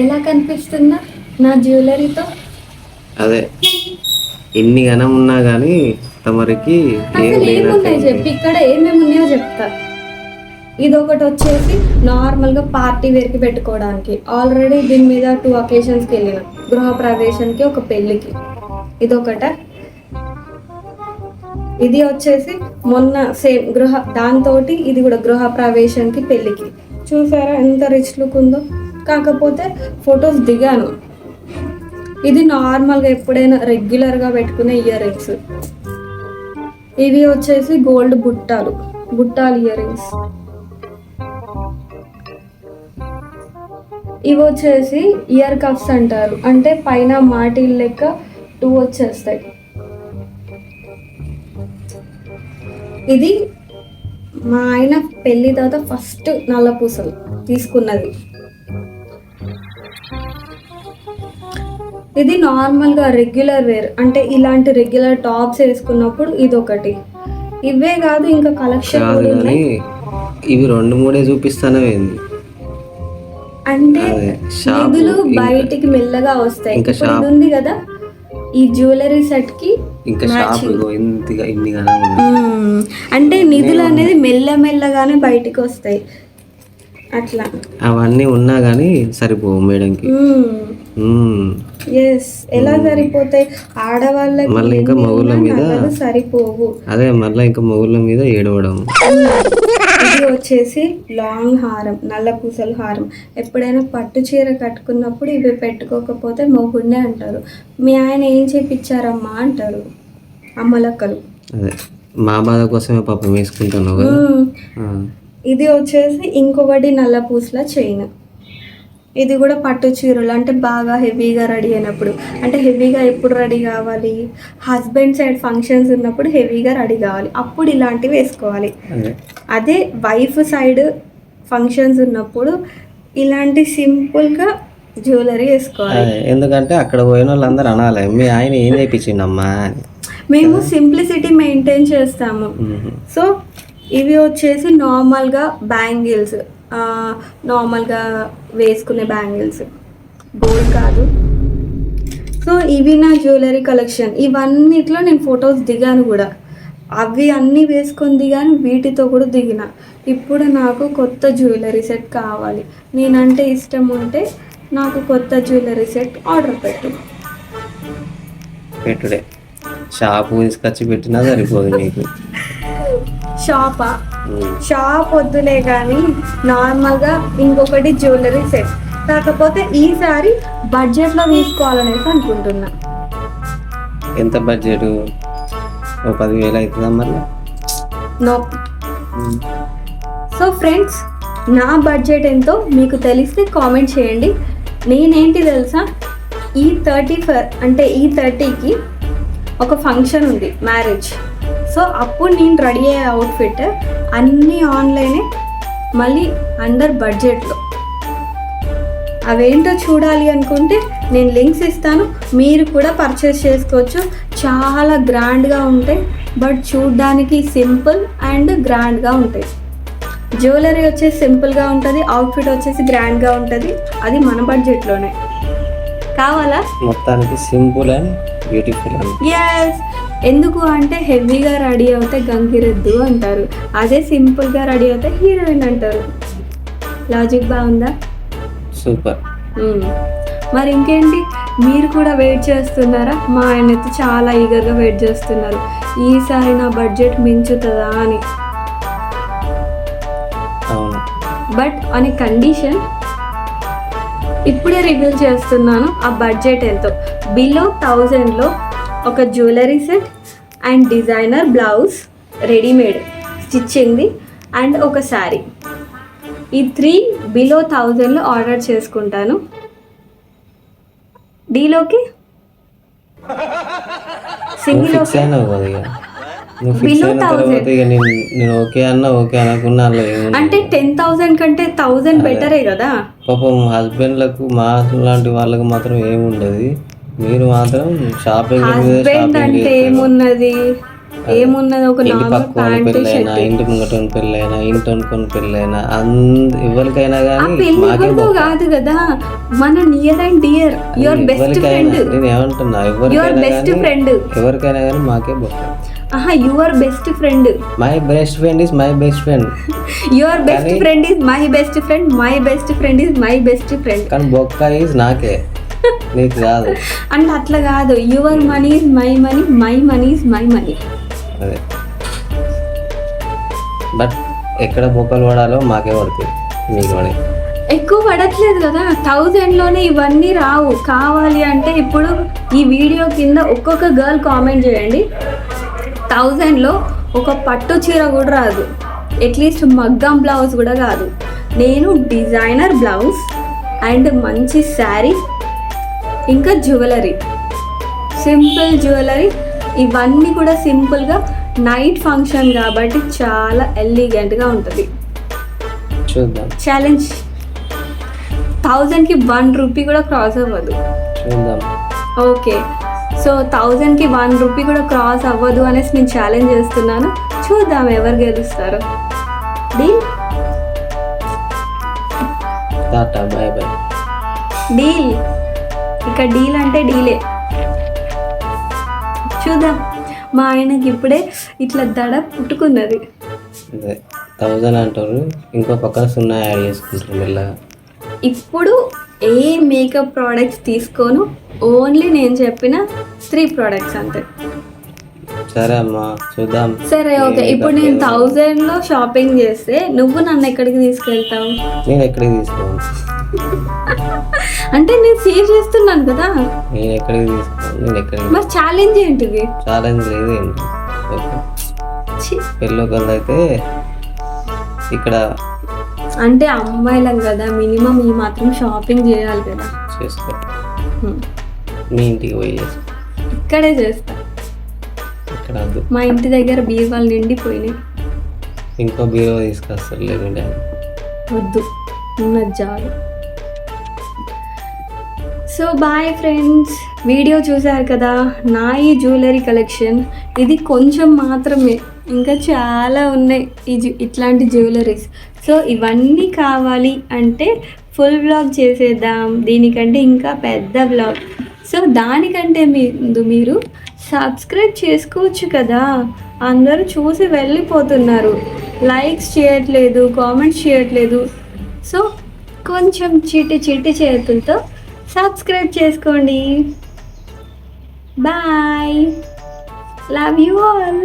ఎలా కనిపిస్తుందా నా జ్యువెలరీతో? అదే ఎన్ని గణం ఉన్నా కానీ తమరికి ఏం అసలు ఏమున్నాయి లేనట్టు చెప్పి ఇక్కడ ఏమేమి ఉన్నాయో చెప్తా. ఇది ఒకటి వచ్చేసి నార్మల్గా పార్టీ వేర్కి పెట్టుకోవడానికి. ఆల్రెడీ దీని మీద టూ అకేషన్స్కి వెళ్ళిన. గృహ ప్రవేశానికి ఒక పెళ్ళికి. ఇది ఒకట ఇది వచ్చేసి మొన్న సేమ్ గృహ దాంతో ఇది కూడా గృహ ప్రవేశానికి పెళ్ళికి. చూసారా ఎంత రిచ్ లుక్ ఉందో? కాకపోతే ఫొటోస్ దిగాను. ఇది నార్మల్గా ఎప్పుడైనా రెగ్యులర్గా పెట్టుకునే ఇయర్ రింగ్స్. ఇవి వచ్చేసి గోల్డ్ బుట్టాలు బుట్టాలు ఇయర్ రింగ్స్. ఇవి వచ్చేసి ఇయర్ కప్స్ అంటారు. అంటే పైన మాటిల్ లెక్క టూ వచ్చేస్తాయి. ఇది మా ఆయన పెళ్ళి తర్వాత ఫస్ట్ నల్ల పూసలు తీసుకున్నది. ఇది నార్మల్గా రెగ్యులర్ వేర్. అంటే ఇలాంటి రెగ్యులర్ టాప్స్ వేసుకున్నప్పుడు ఇది ఒకటి ఇవే కాదు ఇంకా కలెక్షన్ కాదు కానీ ఇవి రెండు మూడే చూపిస్తానే ఏంది అంటే అదే, షాపు, నిధులు ఇంకా- బయటికి మెల్లగా వస్తాయి. ఇంకా షాప్. ఉంది కదా ఈ జ్యువెలరీ సెట్కి ఇంకా షాప్ ఇన్ని. అంటే నిధులు అనేది మెల్ల మెల్లగానే బయటికి వస్తాయి. అట్లా. అవన్నీ ఉన్నా కానీ సరిపోవు మేడంకి. ఎస్ ఎలా సరిపోతాయి? ఆడవాళ్ళకి మళ్ళీ ఇంకా ఉన్నా మీద- సరిపోవు. అదే మళ్ళీ ఇంకా మొగుళ్ళ మీద ఏడవడం. ఇది వచ్చేసి లాంగ్ హారం నల్ల పూసల హారం. ఎప్పుడైనా పట్టు చీర కట్టుకున్నప్పుడు ఇవి పెట్టుకోకపోతే మొగుడినే అంటారు. మీ ఆయన ఏం చేపించారమ్మా అంటారు. అమ్మలక్కలు. అదే మా బాధ కోసమే పాపం మ్మ్. ఆ. ఇది వచ్చేసి ఇంకొకటి నల్ల పూసల చైన్. ఇది కూడా పట్టు చీరలు. అంటే బాగా హెవీగా రెడీ అయినప్పుడు. అంటే హెవీగా ఎప్పుడు రెడీ కావాలి? హస్బెండ్ సైడ్ ఫంక్షన్స్ ఉన్నప్పుడు హెవీగా రెడీ కావాలి. అప్పుడు ఇలాంటివి వేసుకోవాలి. అదే. వైఫ్ సైడ్ ఫంక్షన్స్ ఉన్నప్పుడు ఇలాంటి సింపుల్గా జ్యువెలరీ వేసుకోవాలి. ఎందుకంటే అక్కడ పోయిన వాళ్ళందరూ అనాలి. మీ ఆయన ఏం చేయించిండమ్మా అని. మేము సింప్లిసిటీ మెయింటైన్ చేస్తాము. సో ఇవి వచ్చేసి నార్మల్గా బ్యాంగిల్స్. నార్మల్గా వేసుకునే బ్యాంగిల్స్ గోల్డ్ కాదు. సో ఇవి నా జ్యువెలరీ కలెక్షన్ ఇవన్నిట్లో నేను ఫొటోస్ దిగాను కూడా. అవి అన్నీ వేసుకొని దిగాను వీటితో కూడా దిగిన. ఇప్పుడు నాకు కొత్త జ్యువెలరీ సెట్ కావాలి. నేనంటే ఇష్టం ఉంటే నాకు కొత్త జ్యువెలరీ సెట్ ఆర్డర్ పెట్టు. పెట్టుడే. షాపు తీసుకొచ్చి పెట్టినా సరిపోదు నీకు. షాపా. షాప్ వద్దులే కానీ నార్మల్గా ఇంకొకటి జ్యువెలరీ సెట్. కాకపోతే ఈసారి బడ్జెట్లో తీసుకోవాలనేసి అనుకుంటున్నా. ఎంత బడ్జెట్? ఓ పదివేలు అవుతుందా మళ్ళీ? నో. సో ఫ్రెండ్స్ నా బడ్జెట్ ఎంతో మీకు తెలిస్తే కామెంట్ చేయండి. నేనేంటి తెలుసా? ఈ థర్టీ ఫర్ అంటే ఈ థర్టీకి ఒక ఫంక్షన్ ఉంది మ్యారేజ్. సో అప్పుడు నేను రెడీ అయ్యే అవుట్ఫిట్ అన్నీ ఆన్లైనే మళ్ళీ అండర్ బడ్జెట్లో అవేంటో చూడాలి అనుకుంటే నేను లింక్స్ ఇస్తాను. మీరు కూడా పర్చేస్ చేసుకోవచ్చు. చాలా గ్రాండ్గా ఉంటాయి. బట్ చూడ్డానికి సింపుల్ అండ్ గ్రాండ్గా ఉంటాయి. జ్యువెలరీ వచ్చేసి సింపుల్గా ఉంటుంది. అవుట్ఫిట్ వచ్చేసి గ్రాండ్గా ఉంటుంది. అది మన బడ్జెట్లోనే కావాలా? మొత్తానికి సింపుల్ అండ్ బ్యూటిఫుల్ ఎస్ ఎందుకు అంటే హెవీగా రెడీ అవుతే గంగిరెద్దు అంటారు. అదే సింపుల్గా రెడీ అవుతే హీరోయిన్ అంటారు. లాజిక్ బాగుందా? సూపర్. మరి ఇంకేంటి? మీరు కూడా వెయిట్ చేస్తున్నారా? మా ఆయన అయితే చాలా ఈగర్గా వెయిట్ చేస్తున్నారు. ఈసారి నా బడ్జెట్ మించుతుందా అని. బట్ అని కండిషన్ ఇప్పుడే రివీల్ చేస్తున్నాను. ఆ బడ్జెట్ ఎంతో. బిలో థౌజండ్లో ఒక jewellery set and designer blouse readymade స్టిచ్చింగ్ది and ఒక శారీ ఈ త్రీ బిలో థౌజండ్లో ఆర్డర్ చేసుకుంటాను. డీలోకి సింగిల్ ఫిక్స్ అయినావు కదా ఇక. నువ్వు ఫిక్స్ Below అయిన 1000. తర్వాత ఇక నేను నేను ఓకే అన్నా ఓకే అనకున్నా? అంటే టెన్ థౌజండ్ కంటే థౌజండ్ బెటరే కదా? పాపం హస్బెండ్లకు మా లాంటి వాళ్ళకి మాత్రం ఏముండదు మీరు మాత్రం షాపింగ్ హస్బెండ్ అంటే ఏమున్నది? ఏమున్నది ఒక ఇంటి నార్మల్ ప్యాంట్ షర్ట్? ఇంటి ముంగట పెళ్ళైనా ఇంటి అనుకుని పెళ్ళైనా అంద ఎవరికైనా కానీ పెళ్ళి మాకే కొడుకు బొక్క. కాదు కదా. మన near and dear your best friend. నేను ఏమంటున్నా యువర్ ఎవరికైనా బెస్ట్ ఫ్రెండ్. ఎవరికైనా కానీ మాకే బొక్క. ఆహా your best friend. My best friend is my best friend. Your best friend is my best friend my best friend is my best friend. కానీ బొక్క ఈజ్ నాకే. నీకు కాదు. అంటే అట్లా కాదు. Your money my money my money my money. అదే. But ఎక్కడ బొక్కలు పడాలో మాకే పడుతుంది మీకు పడే. ఎక్కువ పడట్లేదు కదా. థౌజండ్లోనే ఇవన్నీ రావు. కావాలి అంటే ఇప్పుడు ఈ వీడియో కింద ఒక్కొక్క గర్ల్ కామెంట్ చేయండి. థౌజండ్లో ఒక పట్టు చీర కూడా రాదు. అట్లీస్ట్ మగ్గం బ్లౌజ్ కూడా కాదు. నేను డిజైనర్ బ్లౌజ్ అండ్ మంచి శారీ ఇంకా జ్యువెలరీ. Simple jewellery. ఇవన్నీ కూడా సింపుల్గా నైట్ ఫంక్షన్ కాబట్టి చాలా ఎలిగెంట్గా ఉంటుంది. చూద్దాం. ఛాలెంజ్. థౌజండ్కి వన్ రూపీ కూడా క్రాస్ అవ్వదు. చూద్దాం. ఓకే. సో థౌజండ్కి వన్ రూపీ కూడా క్రాస్ అవ్వదు అనేసి నేను ఛాలెంజ్ చేస్తున్నాను. చూద్దాం ఎవరు గెలుస్తారు. Deal? Tata bye bye. Deal. ఇక డీల్ అంటే డీలే. చూద్దాం. మా ఆయనకి ఇప్పుడే ఇట్లా దడ పుట్టుకున్నది. థౌజండ్ అంటారు. ఇంకో పక్కన సున్నా యాడ్ చేసుకుంటారు మెల్లగా. ఇప్పుడు ఏ మేకప్ ప్రోడక్ట్స్ తీసుకోను? ఓన్లీ నేను చెప్పిన త్రీ ప్రోడక్ట్స్ అంతే. సరే అమ్మా చూద్దాం. సరే ఓకే. ఇప్పుడు నేను? థౌజండ్లో షాపింగ్ చేస్తే నువ్వు నన్ను ఎక్కడికి తీసుకెళ్తావు? నేను ఎక్కడికి తీసుకోను. అంటే నేను సేవ్ చేస్తున్నాను కదా. నేను ఎక్కడికి తీసుకోను నేను ఎక్కడికి మరి ఛాలెంజ్ ఏంటిది? ఛాలెంజ్ లేదు ఏంటి? ఓకే. ఛీ. పెళ్ళొకళ్ళు అయితే ఇక్కడ అంటే అమ్మాయిలం కదా మినిమం ఈ మాత్రం షాపింగ్ చేయాలి కదా. చేసుకో. హ్మ్. మీ ఇంటికి పోయి చేసుకో. ఇక్కడే చేస్తా. ఇక్కడ వద్దు. మా ఇంటి దగ్గర బీరువాలు నిండిపోయినాయి. ఇంకో బీరో తీసుకొస్తారు? లేదు డాడీ వద్దు. ఉన్నది చాలు. సో బాయ్ ఫ్రెండ్స్ వీడియో చూశారు కదా నా ఈ జ్యువెలరీ కలెక్షన్ ఇది కొంచెం మాత్రమే. ఇంకా చాలా ఉన్నాయి ఈ జ్యు- ఇట్లాంటి జ్యువెలరీస్ సో ఇవన్నీ కావాలి అంటే ఫుల్ బ్లాగ్ చేసేద్దాం. దీనికంటే ఇంకా పెద్ద బ్లాగ్ సో దానికంటే ముందు మీరు సబ్స్క్రైబ్ చేసుకోవచ్చు కదా. అందరూ చూసి వెళ్ళిపోతున్నారు. లైక్స్ చేయట్లేదు కామెంట్స్ చేయట్లేదు. సో కొంచెం చిటి చిటి చేతులతో సబ్స్క్రైబ్ చేసుకోండి. Bye love you all